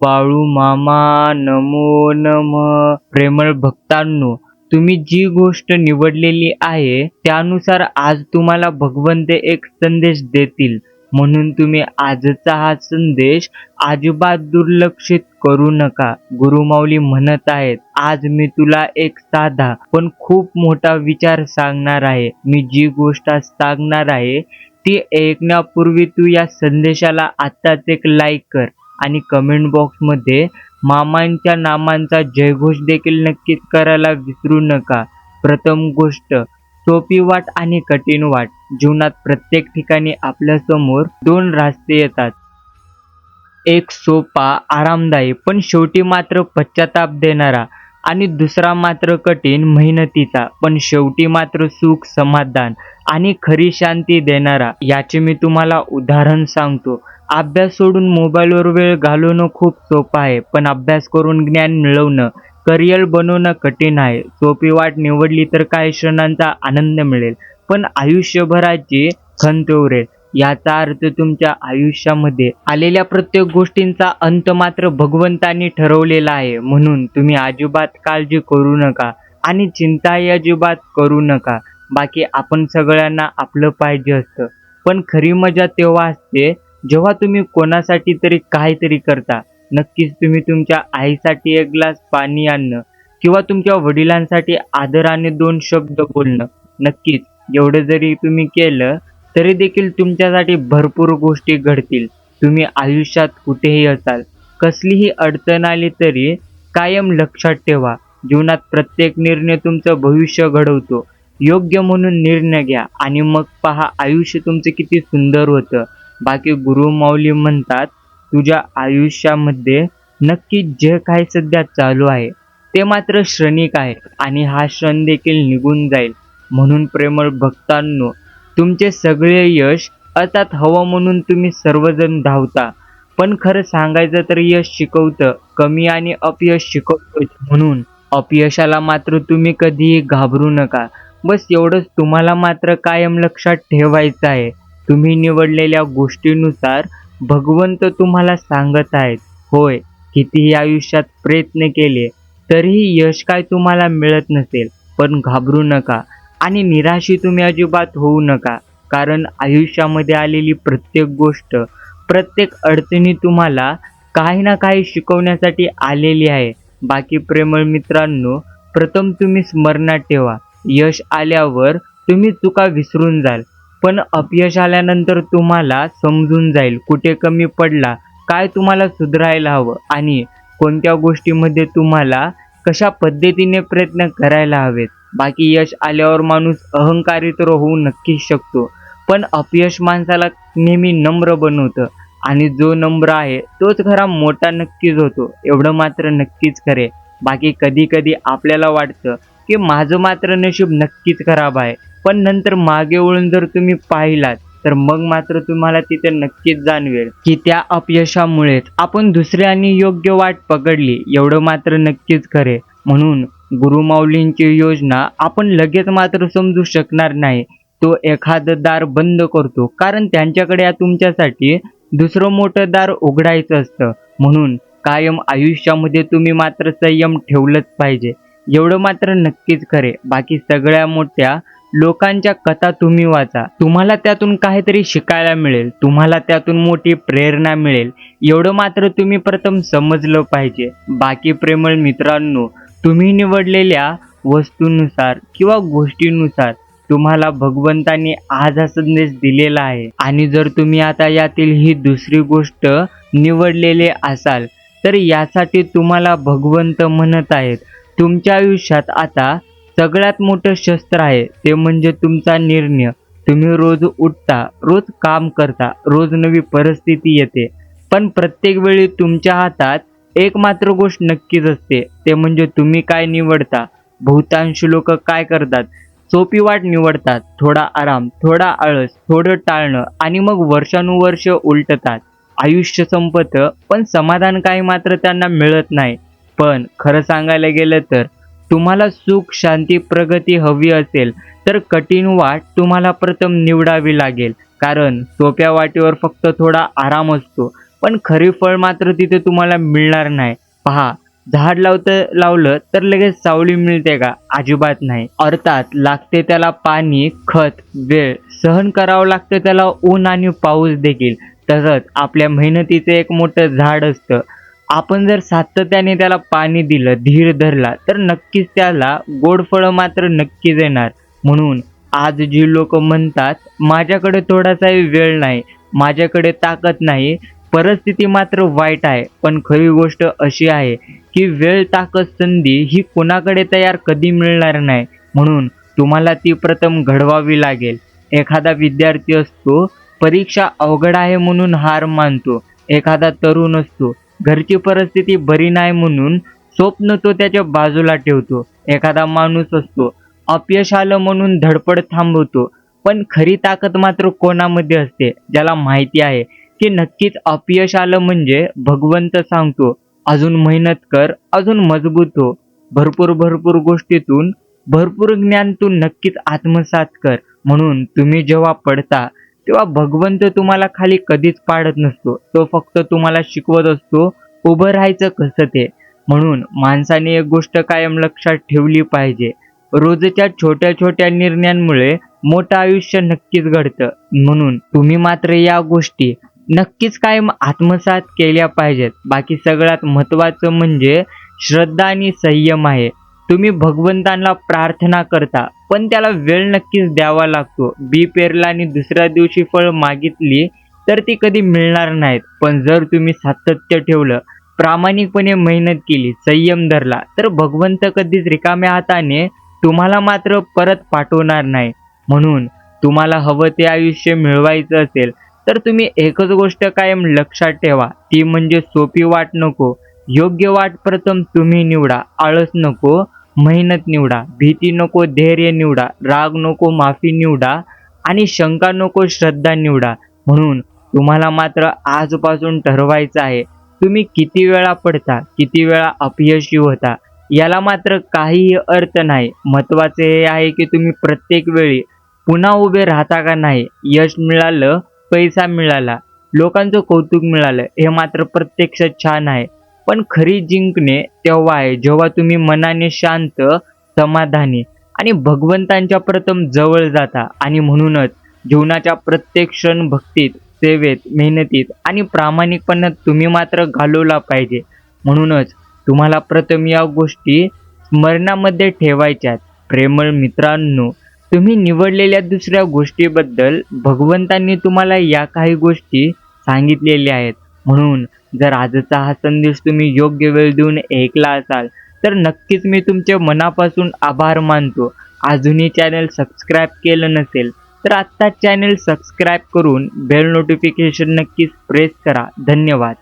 पाळू मामा नमो नम. प्रेमळ भक्तांनो तुम्ही जी गोष्ट निवडलेली आहे त्यानुसार आज तुम्हाला भगवंत एक संदेश देतील. म्हणून तुम्ही आजचा हा संदेश अजिबात दुर्लक्षित करू नका. गुरुमाऊली म्हणत आहेत आज मी तुला एक साधा पण खूप मोठा विचार सांगणार आहे. मी जी गोष्ट सांगणार आहे ती ऐकण्यापूर्वी तू या संदेशाला आत्ताच एक लाईक कर. आणि कमेंट बॉक्समध्ये मामांच्या नामांचा जयघोष देखील नक्कीच करायला विसरू नका. प्रथम गोष्ट सोपी वाट आणि कठीण वाट. जीवनात प्रत्येक ठिकाणी आपल्यासमोर दोन रास्ते येतात. एक सोपा आरामदायी पण शेवटी मात्र पश्चाताप देणारा आणि दुसरा मात्र कठीण मेहनतीचा पण शेवटी मात्र सुख समाधान आणि खरी शांती देणारा. याचे मी तुम्हाला उदाहरण सांगतो. अभ्यास सोडून मोबाईलवर वेळ घालवणं खूप सोपं आहे पण अभ्यास करून ज्ञान मिळवणं करिअर बनवणं कठीण आहे. सोपी वाट निवडली तर काही क्षणांचा आनंद मिळेल पण आयुष्यभराची खंत उरेल याचा अर्थ तुमच्या आयुष्यामध्ये आलेल्या प्रत्येक गोष्टींचा अंत मात्र भगवंतानी ठरवलेला आहे. म्हणून तुम्ही अजिबात काळजी करू नका आणि चिंताही अजिबात करू नका. बाकी आपण सगळ्यांना आपलं पाहिजे असतं. पण खरी मजा तेव्हा असते जेव्हा तुम्ही कोणासाठी तरी काहीतरी करता नक्कीच तुम्ही तुमच्या आईसाठी एक ग्लास पाणी आणणं किंवा तुमच्या वडिलांसाठी आदराने दोन शब्द बोलणं नक्कीच एवढं जरी तुम्ही केलं तरी देखील तुमच्यासाठी भरपूर गोष्टी घडतील. तुम्ही आयुष्यात कुठेही असाल कसलीही अडचण आली तरी कायम लक्षात ठेवा. जीवनात प्रत्येक निर्णय तुमचं भविष्य घडवतो. योग्य म्हणून निर्णय घ्या आणि मग पहा आयुष्य तुमचं किती सुंदर होतं. बाकी गुरु म्हणतात तुझ्या आयुष्यामध्ये नक्की जे काही सध्या चालू आहे ते मात्र क्षणिक आहे आणि हा क्षण देखील निघून जाईल. म्हणून प्रेमळ भक्तांनो तुमचे सगळे यश अर्थात हवं म्हणून तुम्ही सर्वजण धावता. पण खरं सांगायचं तर यश शिकवतं कमी आणि अपयश शिकवतं म्हणून अपयशाला मात्र तुम्ही कधीही घाबरू नका. बस एवढंच तुम्हाला मात्र कायम लक्षात ठेवायचं आहे. तुम्ही निवडलेल्या गोष्टीनुसार भगवंत तुम्हाला सांगत आहेत. होय कितीही आयुष्यात प्रयत्न केले तरीही यश काय तुम्हाला मिळत नसेल. पण घाबरू नका आणि निराशी तुम्ही अजिबात होऊ नका. कारण आयुष्यामध्ये आलेली प्रत्येक गोष्ट प्रत्येक अडचणी तुम्हाला काही ना काही शिकवण्यासाठी आलेली आहे. बाकी प्रेमळ मित्रांनो प्रथम तुम्ही स्मरणात ठेवा. यश आल्यावर तुम्ही चुका विसरून जाल. पण अपयश आल्यानंतर तुम्हाला समजून जाईल कुठे कमी पडला काय तुम्हाला सुधारायला हवं आणि कोणत्या गोष्टीमध्ये तुम्हाला कशा पद्धतीने प्रयत्न करायला हवेत. बाकी यश आल्यावर माणूस अहंकारी तर होऊ नक्कीच शकतो पण अपयश माणसाला नेहमी नम्र बनवतं आणि जो नम्र आहे तोच खरा मोठा नक्कीच होतो एवढं मात्र नक्कीच खरे. बाकी कधी कधी आपल्याला वाटतं की माझं मात्र नशीब नक्कीच खराब आहे. पण नंतर मागे वळून जर तुम्ही पाहिलात तर मग मात्र तुम्हाला तिथे नक्कीच जाणवेल की त्या अपयशामुळेच आपण दुसऱ्यांनी योग्य वाट पकडली एवढं मात्र नक्कीच खरे. म्हणून गुरुमाऊलींची योजना आपण लगेच मात्र समजू शकणार नाही. तो एखादं दार बंद करतो कारण त्यांच्याकडे या तुमच्यासाठी दुसरं मोठं दार उघडायचं असतं. म्हणून कायम आयुष्यामध्ये तुम्ही मात्र संयम ठेवलंच पाहिजे. एवढं मात्र नक्कीच खरे. बाकी सगळ्या मोठ्या लोकांच्या कथा तुम्ही वाचा. तुम्हाला त्यातून काहीतरी शिकायला मिळेल. तुम्हाला त्यातून मोठी प्रेरणा मिळेल. एवढं मात्र तुम्ही प्रथम समजलं पाहिजे. बाकी प्रेमळ मित्रांनो तुम्ही निवडलेल्या वस्तूनुसार किंवा गोष्टीनुसार तुम्हाला भगवंतांनी आज हा संदेश दिलेला आहे. आणि जर तुम्ही आता यातील ही दुसरी गोष्ट निवडलेले असाल तर यासाठी तुम्हाला भगवंत म्हणत आहेत. तुमच्या आयुष्यात आता सगळ्यात मोठं शस्त्र आहे ते म्हणजे तुमचा निर्णय. तुम्ही रोज उठता रोज काम करता रोज नवी परिस्थिती येते. पण प्रत्येक वेळी तुमच्या हातात एक मात्र गोष्ट नक्कीच असते ते म्हणजे तुम्ही काय निवडता? बहुतांश लोक काय करतात? सोपी वाट निवडतात थोडा आराम थोडा आळस थोडं टाळणं आणि मग वर्षानुवर्ष उलटतात. आयुष्य संपतं पण समाधान काही मात्र त्यांना मिळत नाही. पण खरं सांगायला गेलं तर तुम्हाला सुख शांती प्रगती हवी असेल तर कठीण वाट तुम्हाला प्रथम निवडावी लागेल. कारण सोप्या वाटेवर फक्त थोडा आराम असतो पण खरी फळ मात्र तिथे तुम्हाला मिळणार नाही. पहा झाड लावतं लावलं तर लगेच सावली मिळते का? अजिबात नाही. अर्थात लागते त्याला पाणी खत वेळ. सहन करावं लागतं त्याला ऊन आणि पाऊस देखील. तसंच आपल्या मेहनतीचं एक मोठं झाड असतं. आपण जर सातत्याने त्याला पाणी दिलं धीर धरला तर नक्कीच त्याला गोड फळं मात्र नक्कीच येणार. म्हणून आज जी लोक म्हणतात माझ्याकडे थोडासाही वेळ नाही माझ्याकडे ताकद नाही परिस्थिती मात्र वाईट आहे पण खरी गोष्ट अशी आहे की वेळ ताकद संधी ही कोणाकडे तयार कधी मिळणार नाही. म्हणून तुम्हाला ती प्रथम घडवावी लागेल. एखादा विद्यार्थी असतो परीक्षा अवघड आहे म्हणून हार मानतो. एखादा तरुण असतो घरची परिस्थिती बरी नाही म्हणून स्वप्न तो त्याच्या बाजूला ठेवतो. एखादा माणूस असतो. अपयश आलं म्हणून धडपड थांबवतो. पण खरी ताकद मात्र कोणामध्ये असते? ज्याला माहिती आहे की नक्कीच अपयश आलं म्हणजे भगवंत सांगतो अजून मेहनत कर अजून मजबूत हो. भरपूर भरपूर गोष्टीतून भरपूर ज्ञान तू नक्कीच आत्मसात कर. म्हणून तुम्ही जेव्हा पडता तेव्हा भगवंत तुम्हाला खाली कधीच पाडत नसतो. तो फक्त तुम्हाला शिकवत असतो उभं राहायचं कसं ते. म्हणून माणसाने एक गोष्ट कायम लक्षात ठेवली पाहिजे. रोजच्या छोट्या छोट्या निर्णयांमुळे मोठं आयुष्य नक्कीच घडतं. म्हणून तुम्ही मात्र या गोष्टी नक्कीच कायम आत्मसात केल्या पाहिजेत. बाकी सगळ्यात महत्त्वाचं म्हणजे श्रद्धा आणि संयम आहे. तुम्ही भगवंतांना प्रार्थना करता पण त्याला वेळ नक्कीच द्यावा लागतो. बी पेरला आणि दुसऱ्या दिवशी फळ मागितली तर ती कधी मिळणार नाहीत. पण जर तुम्ही सातत्य ठेवलं प्रामाणिकपणे मेहनत केली संयम धरला तर भगवंत कधीच रिकाम्या हाताने तुम्हाला मात्र परत पाठवणार नाही. म्हणून तुम्हाला हवं ते आयुष्य मिळवायचं असेल तर तुम्ही एकच गोष्ट कायम लक्षात ठेवा. ती म्हणजे सोपी वाट नको. योग्य वाट प्रथम तुम्ही निवडा. आळस नको. मेहनत निवडा भीती नको धैर्य निवडा राग नको माफी निवडा आणि शंका नको श्रद्धा निवडा. म्हणून तुम्हाला मात्र आजपासून ठरवायचं आहे तुम्ही किती वेळा पडता किती वेळा अपयशी होता याला मात्र काहीही अर्थ नाही. महत्त्वाचे हे आहे की तुम्ही प्रत्येक वेळी पुन्हा उभे राहता का नाही यश मिळालं पैसा मिळाला लोकांचं कौतुक मिळालं हे मात्र प्रत्यक्ष छान आहे. पण खरी जिंकणे तेव्हा आहे. जेव्हा तुम्ही मनाने शांत समाधानी आणि भगवंतांच्या प्रथम जवळ जाता आणि म्हणूनच जीवनाच्या प्रत्येक क्षण भक्तीत सेवेत मेहनतीत आणि प्रामाणिकपणात तुम्ही मात्र घालवला पाहिजे. म्हणूनच तुम्हाला प्रथम या गोष्टी स्मरणामध्ये ठेवायच्यात. प्रेमळ मित्रांनो तुम्ही निवडलेल्या दुसऱ्या गोष्टीबद्दल भगवंतांनी तुम्हाला या काही गोष्टी सांगितलेल्या आहेत. म्हणून जर आजचा हा संदेश तुम्ही योग्य वेळ देऊन ऐकला असाल तर नक्कीच मी तुमचे मनापासून आभार मानतो. अजूनही चॅनल सबस्क्राईब केलं नसेल तर आत्ता चॅनल सबस्क्राईब करून बेल नोटिफिकेशन नक्कीच प्रेस करा. धन्यवाद.